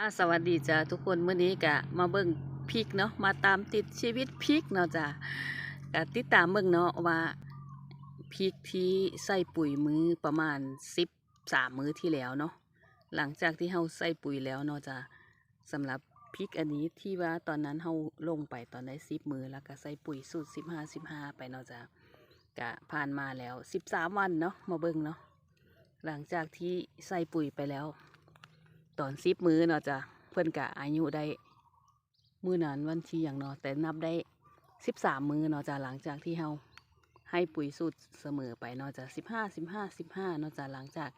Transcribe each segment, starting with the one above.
อาสวัสดีจ้าทุกคนเมื่อนี้กะมาเบิ่งพริกเนาะมาตามติดชีวิตพริกเนาะจ้ากะติดตามเบิ่งเนาะว่าพริกที่ใส่ปุ๋ยมือประมาณสิบสามมื้อที่แล้วเนาะหลังจากที่เฮาใส่ปุ๋ยแล้วเนาะจ้าสำหรับพริกอันนี้ที่ว่าตอนนั้นเฮาลงไปตอนได้สิบมือแล้วก็ใส่ปุ๋ยสูตรสิบห้าสิบห้าไปเนาะจ้ากะผ่านมาแล้วสิบสามวันเนาะมาเบิ่งเนาะหลังจากที่ใส่ปุ๋ยไปแล้ว ตอนสิบมือเนาะจ้ะเพื่อนกะอายุได้มือนั้นวันที่อย่างเนาะแต่นับได้สิบสามมือเนาะจ้ะหลังจากที่เฮาให้ปุ๋ยสูตรเสมอไปเนาะจ้ะสิบห้าสิบห้าสิบห้าเนาะจ้ะหลังจาก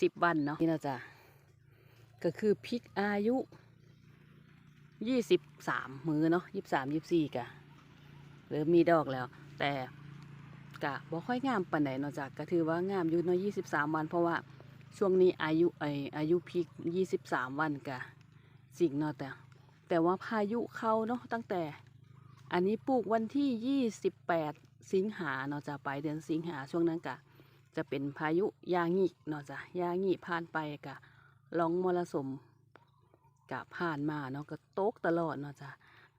สิบวันเนาะนี่เนาะจ้ะก็คือพริกอายุยี่สิบสามมือเนาะยี่สิบสามยี่สิบสี่กะเริ่มมีดอกแล้ว แต่กะบ่ค่อยงามปานใดเนาะจ้ะก็ถือว่างามอยู่เนาะยี่สิบสามวันเพราะว่า ช่วงนี้อายุไออายุพีคยี่สิบสามวันกะสิ่งเนาะแต่ แต่ว่าพายุเข้าเนาะตั้งแต่ อันนี้ปลูกวันที่ยี่สิบแปดสิงหาเนาะจะไปเดือนสิงหาช่วงนั้นกะ จะเป็นพายุยางิเนาะจ้ะยางิผ่านไปกะลองมรสุมกะผ่านมาเนาะก็ตกตลอดเนาะจ้ะ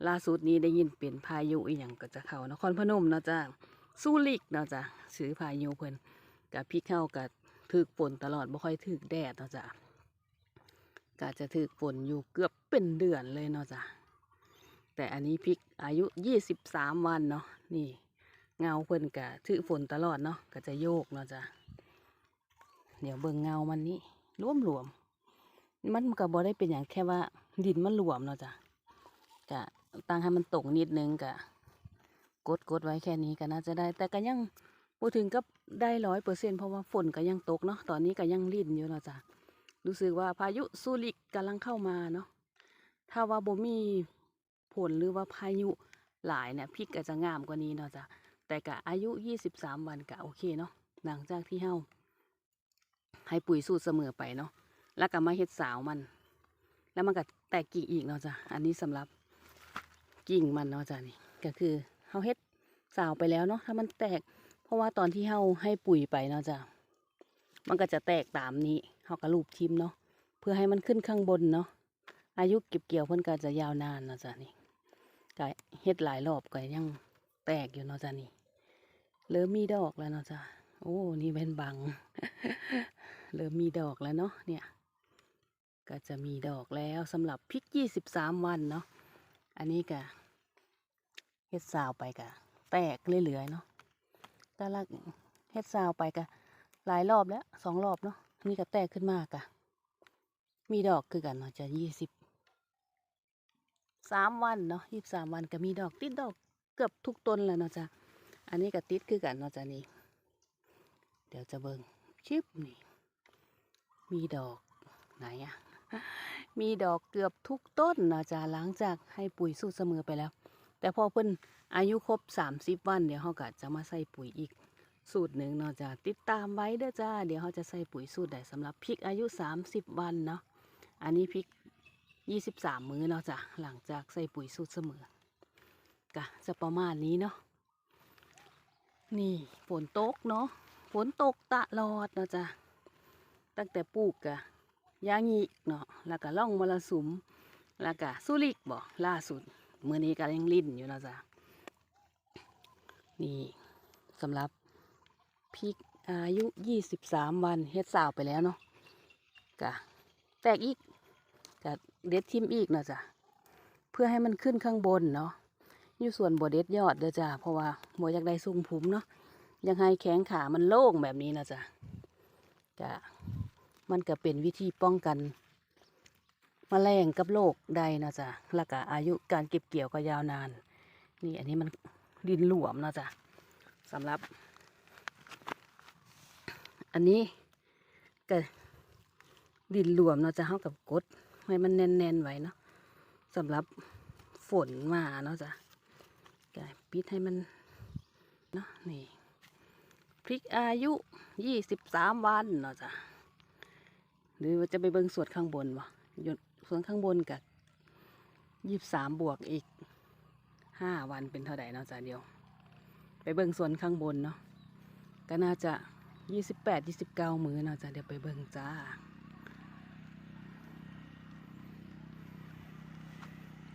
ล่าสุดนี้ได้ยินเป็นพายุอีหยังก็จะเข้านครพนมเนาะจ้ะซูริกเนาะจ้ะซื้อพายุเพิ่นกะพี่เข้ากับ ถึกฝนตลอดบ่ค่อยถึกแดดเนาะจ้ะก็จะถึกฝนอยู่เกือบเป็นเดือนเลยเนาะจ้ะแต่อันนี้พริกอายุยี่สิบสามวันเนาะนี่ เงาเพิ่นกะถึกฝนตลอดเนาะก็จะโยกเนาะจ้ะเดี๋ยวเบิ่งเงามันนี้รวมรวมๆมันก็บ่ได้เป็นอย่างแค่ว่า ดินมันหลวมเนาะจ้ะกะตั้งให้มันตกนิดนึงกะกดกดไว้แค่นี้ก็น่าจะได้ แต่ก็ยัง พูดถึงก็ได้ร้อยเปอร์เซ็นเพราะว่าฝนก็ยังตกเนาะตอนนี้ก็ยังรินอยู่เนาะจ้ะรู้สึกว่าพายุซูริกกำลังเข้ามาเนาะถ้าว่าบ่มีผลหรือว่าพายุหลายเนี่ยพริกก็จะงามกว่านี้เนาะจ้ะแต่กะอายุยี่สิบสามวันก็โอเคเนาะหลังจากที่เฮาให้ปุ๋ยสูตรเสมอไปเนาะแล้วก็มาเฮ็ดสาวมัน แล้วมันก็แตกกิ่งอีกเนาะจ้ะอันนี้สำหรับกิ่งมันเนาะจ้ะนี่ก็คือเฮาเฮ็ดสาวไปแล้วเนาะถ้ามันแตก เพราะว่าตอนที่เฮาให้ปุ๋ยไปเนาะจ้ะมันก็จะแตกตามนี้เฮากระลูบทิมเนาะเพื่อให้มันขึ้นข้างบนเนาะอายุเก็บเกี่ยวเพิ่นก็จะยาวนานเนาะจ้ะนี่ก็เฮ็ดหลายรอบก็ยังแตกอยู่เนาะจ้ะนี่เริ่มมีดอกแล้วเนาะจ้ะโอ้นี่เป็นบังเริ่มมีดอกแล้วเนาะเนี่ย ก็จะมีดอกแล้วสำหรับพริกยี่สิบสามวันเนาะอันนี้ก็เฮ็ดสาวไปก็แตกเรื่อยๆเนาะ กะลักเฮ็ดซาวไปกะหลายรอบแล้วสองรอบเนาะนี่ก็แตกขึ้นมากะมีดอกคือกันเนาะจะยี่สิบสามวันเนาะยี่สิบสามวันก็มีดอกติดดอกเกือบทุกต้นแล้วเนาะจ้ะอันนี้ก็ติดคือกันเนาะจ้ะนี่เดี๋ยวจะเบิ่งชิปนี่มีดอกไหนอะมีดอกเกือบทุกต้นเนาะจ้ะหลังจากให้ปุ๋ยสูตรเสมอไปแล้ว แต่พอเพิ่นอายุครบ30วัน เดี๋ยวเขาก็จะมาใส่ปุ๋ยอีกสูตรหนึ่งเนาะจ้ะติดตามไว้เด้อจ้า เดี๋ยวเขาจะใส่ปุ๋ยสูตรใดสำหรับพริกอายุ30วันเนาะอันนี้พริก23มื้อเนาะจ้ะหลังจากใส่ปุ๋ยสูตรเสมอกะจะประมาณนี้เนาะนี่ฝนตกเนาะฝนตกตลอดเนาะจ้ะตั้งแต่ปลูกกะยางอีกเนาะแล้วก็ล่องมรสุมแล้วก็สุริกบ่ล่าสุด เมื่อนี้ก็ยังลิ้นอยู่นะจ๊ะนี่สำหรับพริกอายุยี่สิบสามวันเฮ็ดสาวไปแล้วเนาะกะแตกอีกกะเด็ดทิมอีกนะจ้ะเพื่อให้มันขึ้นข้างบนเนาะอยู่ส่วนบเด็ดยอดเด้อจ้ะเพราะว่าหมอยากได้สูงผุมเนาะยังให้แข้งขามันโล่งแบบนี้นะจ้ะกะมันก็เป็นวิธีป้องกัน มแมลงกับโรคใดนะจ๊ะแล้วก็อายุการเก็บเกี่ยวก็ยาวนาน นี่อันนี้มันดินหลวมนะจ๊ะสำหรับ อันนี้ก็ดินหลวมเนาะจะเข้ากับกดให้มันแน่นๆไว้เนาะสำหรับฝนมาเนาะจ้ะก็ปิดให้มันเนาะนี่พริกอายุยี่สิบสามวันเนาะจ้ะหรือว่าจะไปเบิ่งสวดข้างบนวะยน ส่วนข้างบนกับยี่สามบวกอีกห้าวันเป็นเท่าไหร่เนาะจ้ะเดียว ไปเบิ่งส่วนข้างบนเนาะก็น่าจะยี่สิบแปดยี่สิบเก้ามือเนาะจ้ะเดี๋ยวไปเบิ่งจ้า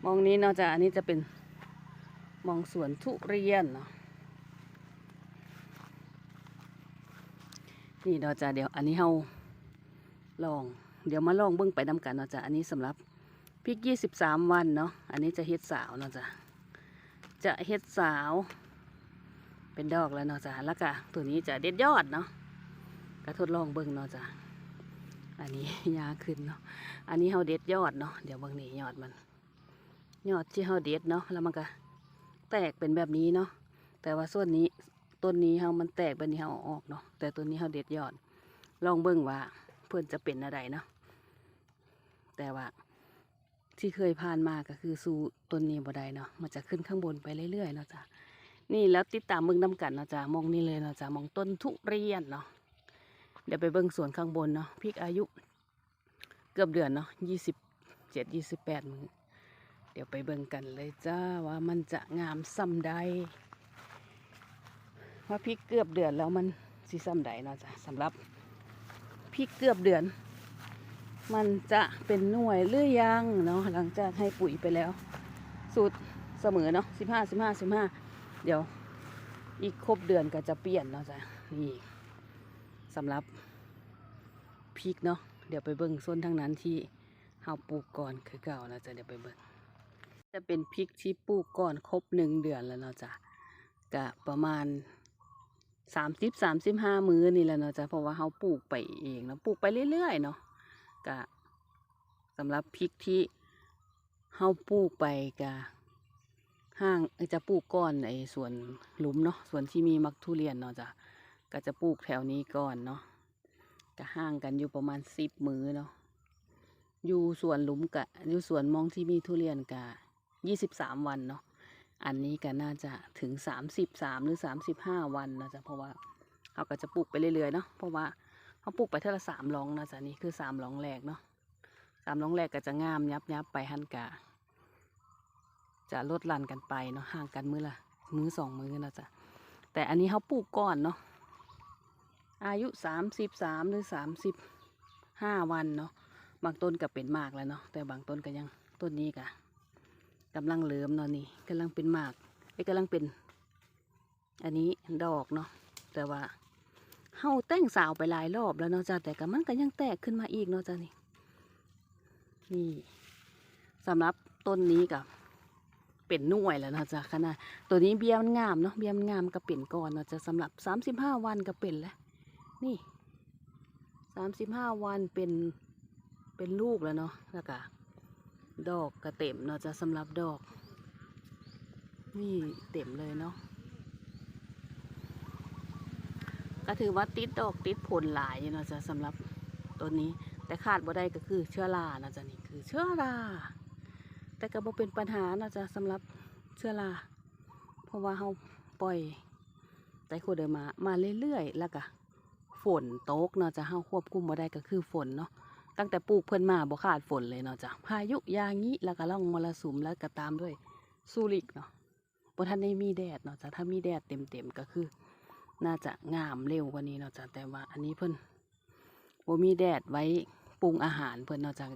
มองนี้เนาะจ้ะอันนี้จะเป็นมองสวนทุเรียนเนาะนี่เนาะจ้ะเดี๋ยวอันนี้เฮาลอง เดี๋ยวมาลองเบิ่งไปนำกันเนาะจ้ะอันนี้สำหรับพริกยี่สิบสามวันเนาะอันนี้จะเฮ็ดสาวเนาะจ้ะจะเฮ็ดสาว เป็นดอกแล้วเนาะจ้ะแล้วก็ตัวนี้จะเด็ดยอดเนาะก็ทดลองเบิ่งเนาะจ้ะอันนี้ยาขึ้นเนาะอันนี้เฮาเด็ดยอดเนาะเดี๋ยวเบิ่งนี่ยอดมัน ยอดที่เฮาเด็ดเนาะแล้วมันก็แตกเป็นแบบนี้เนาะแต่ว่าส่วนนี้ต้นนี้เฮามันแตกแบบนี้เฮาอาออกเนาะแต่ต้นนี้เฮาเด็ดยอด ลองเบิ่งว่า เพื่อนจะเป็นอะไรเนาะแต่ว่าที่เคยผ่านมาก็คือสูต้นนี้บ่ได้เนาะมันจะขึ้นข้างบนไปเรื่อยๆเนาะจ้ะนี่แล้วติดตามเบิ่งนํกันเนาะจ้ะมองนี่เลยเนาะจ้ะมองต้นทุเรียนเนาะเดี๋ยวไปเบิ่งสวนข้างบนเนาะพริกอายุ เกือบเดือนเนาะยี่สิบเจ็ดยี่สิบแปดมือเดี๋ยวไปเบิ่งกันเลยจ้าว่ามันจะงามซ้ำใดว่าพริกเกือบเดือนแล้วมันสิซ้ำใดเนาะจ้ะสำหรับ พริกเกือบเดือน มันจะเป็นหน่วยหรือยังเนาะหลังจากให้ปุ๋ยไปแล้ว สูตรเสมอเนาะสิบห้าสิบห้าสิบห้าเดี๋ยวอีกครบเดือนก็จะเปลี่ยนเนาะจ้ะนี่สำหรับพริกเนาะเดี๋ยวไปเบิ่งส้นทางนั้นที่เฮาปลูกก่อนคือเก่านะจ๊ะเดี๋ยวไปเบิ่งจะเป็นพริกที่ปลูกก่อนครบหนึ่งเดือนแล้วเนาะจ้ะกะประมาณ สามสิบสามสิบห้ามื้อนี่แหละเนาะจ้ะเพราะว่าเขาปลูกไปเองเนาะปลูกไปเรื่อยๆเนาะกะสำหรับพริกที่เขาปลูกไปกะห้างจะปลูกก่อนไอ้สวนหลุมเนาะส่วนที่มีมักทุเรียนเนาะจ้ะก็จะปลูกแถวนี้ก่อนเนาะก็ห่างกันอยู่ประมาณสิบมื้อเนาะอยู่ส่วนหลุมกะอยู่ส่วนมองที่มีทุเรียนกะยี่สิบสามวันเนาะ อันนี้ก็น่าจะถึงสามสิบสามหรือสามสิบห้าวันนะจ๊ะเพราะว่าเขาก็จะปลูกไปเรื่อยๆเนาะเพราะว่าเขาปลูกไปเท่าละสามลองนะจ๊ะนี่คือสามลองแรกเนาะสามลองแรกก็จะงามยับยับไปหันกะจะลดลันกันไปเนาะห่างกันมือละมือสองมือนะจ๊ะแต่อันนี้เขาปลูกก่อนเนาะอายุสามสิบสามหรือสามสิบห้าวันเนาะบางต้นก็เป็นมากแล้วเนาะแต่บางต้นก็ยังต้นนี้กะ กำลังเหลิมเนาะนี่กำลังเป็นหมากไอ้กำลังเป็น อันนี้ดอกเนาะแต่ว่าเฮาแต่งสาวไปหลายรอบแล้วเนาะจ้ะแต่ก็มันก็ยังแตกขึ้นมาอีกเนาะจ้ะนี่นี่สำหรับต้นนี้กับเป็นหน่วยแล้วเนาะจ้ะขนาดตัวนี้เบี้ยมันงามเนาะเบี้ยมันงามก็เป็นก่อนเนาะจ้ะสำหรับสามสิบห้าวันก็เป็นแล้วนี่สามสิบห้าวันเป็นเป็นลูกแล้วเนาะแล้วก็ ดอกกระเต็มเนาะจะสำหรับดอก นี่เต็มเลยเนาะก็ถือว่าติดดอกติดผลหลายอยู่เนาะจะสำหรับต้นนี้ แต่ขาดบ่ได้ก็คือเชื้อรานะจ๊ะนี่คือเชื้อราแต่ก็บ่เป็นปัญหานะจ๊ะสำหรับเชื้อราเพราะว่าเราปล่อยไตโคเดอร์มามาเรื่อยๆแล้วก็ฝนตกเนาะจะเฮาควบคุมบ่ได้ก็คือฝนเนาะ ตั้งแต่ปลูกเพิ่นมาบ่ขาดฝนเลยเนาะจ้ะพายุยางี้แล้วก็ล่องมรสุมแล้วก็ตามด้วยซูริกเนาะบ่ทันได้มีแดดเนาะจ้ะถ้ามีแดดเต็มๆก็คือ น่าจะงามเร็วกว่านี้เนาะจ้ะแต่ว่าอันนี้เพิ่นบ่มีแดดไว้ปรุงอาหารเพิ่นเนาะจ้ะ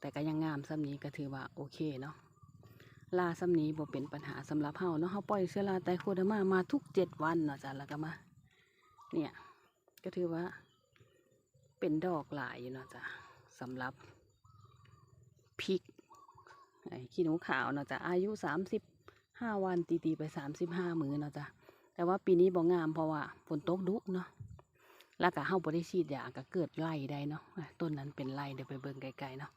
แต่ก็ยังงามซ้ำนี้ก็ถือว่าโอเคเนาะลาซ้ำนี้บ่เป็นปัญหาสำหรับเฮาเนาะเฮาปล่อยเชื้อราไตโคเดอร์มามาทุกเจ็ดวันเนาะจ้ะแล้วก็มาเนี่ยก็ถือว่าเป็นดอกหลายอยู่เนาะจ้ะ สำหรับพริกขี้หนูขาวเนาะจ้ะอายุสามสิบห้าวันตีตีไปสามสิบห้ามือเนาะจ้ะแต่ว่าปีนี้บ่งามเพราะว่าฝนตกดุเนาะแล้วก็เฮาบ่ได้ฉีดยาก็เกิดไล่ได้เนาะอะต้นนั้นเป็นไล่เดี๋ยวไปเบิ่งไกลๆเนาะ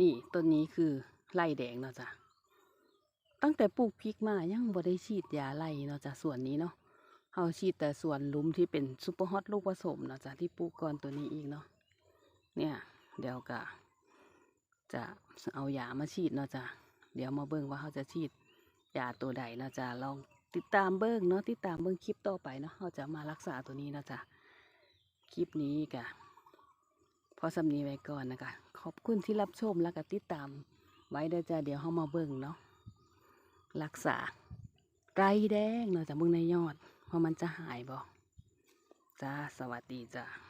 นี่ต้นนี้คือไล่แดงเนาะจ้ะ ตั้งแต่ปลูกพริกมายังบ่ได้ฉีดยาไล่เนาะจ้ะส่วนนี้เนาะเฮาฉีดแต่ส่วนลุมที่เป็นซุปเปอร์ฮอตลูกผสมเนาะจ้ะที่ปลูกก่อนตัวนี้อีกเนาะเนี่ยเดี๋ยวก็จะเอายามาฉีดเนาะจ้ะเดี๋ยวมาเบิ่งว่าเขาจะฉีดยาตัวใดเนาะจ้ะลองติดตามเบิ่งเนาะติดตามเบิ่งคลิปต่อไปเนาะเขาจะมารักษาตัวนี้เนาะจ้ะคลิปนี้กะพอสำนีไว้ก่อนนะคะขอบคุณที่รับชมแล้วก็ติดตามไว้เด้อจ้ะเดี๋ยวเขามาเบิ่งเนาะ รักษาไรแดงเนาะจากมึงในยอดเพราะมันจะหายบอกจ้าสวัสดีจ้า